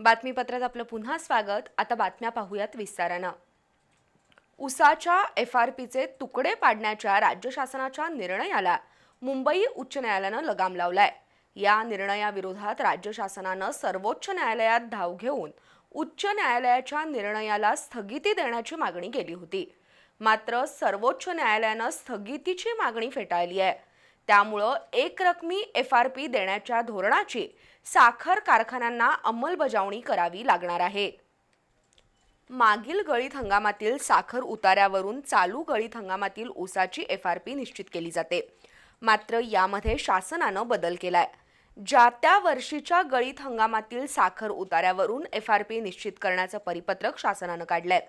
बातमीपत्रात आपलं पुन्हा स्वागत. आता बातम्या पाहूयात विस्तारानं. उसाच्या एफ आर पीचे तुकडे पाडण्याच्या राज्य शासनाच्या निर्णयाला मुंबई उच्च न्यायालयानं लगाम लावलाय. या निर्णयाविरोधात राज्य शासनानं सर्वोच्च न्यायालयात धाव घेऊन उच्च न्यायालयाच्या निर्णयाला स्थगिती देण्याची मागणी केली होती. मात्र सर्वोच्च न्यायालयानं स्थगितीची मागणी फेटाळली आहे. त्यामुळं एकरकमी एफ आर पी देण्याच्या धोरणाची साखर कारखान्यांना अंमलबजावणी करावी लागणार आहे. मागील गळीत हंगामातील साखर उतार्यावरून चालू गळीत हंगामातील ऊसाची एफ आर पी निश्चित केली जाते. मात्र यामध्ये शासनानं बदल केलाय. ज्या त्या वर्षीच्या गळीत हंगामातील साखर उतार्यावरून एफ आर पी निश्चित करण्याचं परिपत्रक शासनानं काढलंय.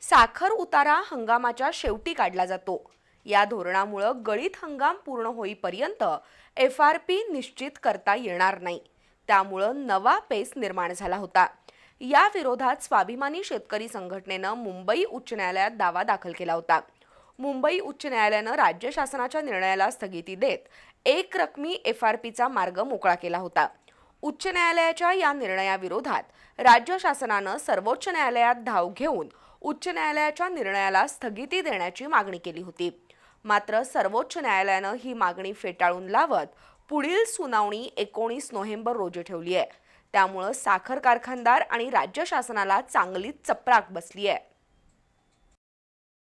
साखर उतारा हंगामाच्या शेवटी काढला जातो. या धोरणामुळं गळीत हंगाम पूर्ण होईपर्यंत एफ आर पी निश्चित करता येणार नाही. त्यामुळं नवा पेस निर्माण झाला होता. या विरोधात स्वाभिमानी शेतकरी संघटनेनं मुंबई उच्च न्यायालयात दावा दाखल केला होता. मुंबई उच्च न्यायालयानं राज्य शासनाच्या निर्णयाला स्थगिती देत एक रकमी एफ आर पीचा मार्ग मोकळा केला होता. उच्च न्यायालयाच्या या निर्णयाविरोधात राज्य शासनानं सर्वोच्च न्यायालयात धाव घेऊन उच्च न्यायालयाच्या निर्णयाला स्थगिती देण्याची मागणी केली होती. मात्र सर्वोच्च न्यायालयानं ही मागणी फेटाळून लावत पुढील सुनावणी एकोणीस नोव्हेंबर रोजी ठेवली आहे. त्यामुळं साखर कारखानदार आणि राज्य शासनाला चांगलीच चपराक बसली आहे.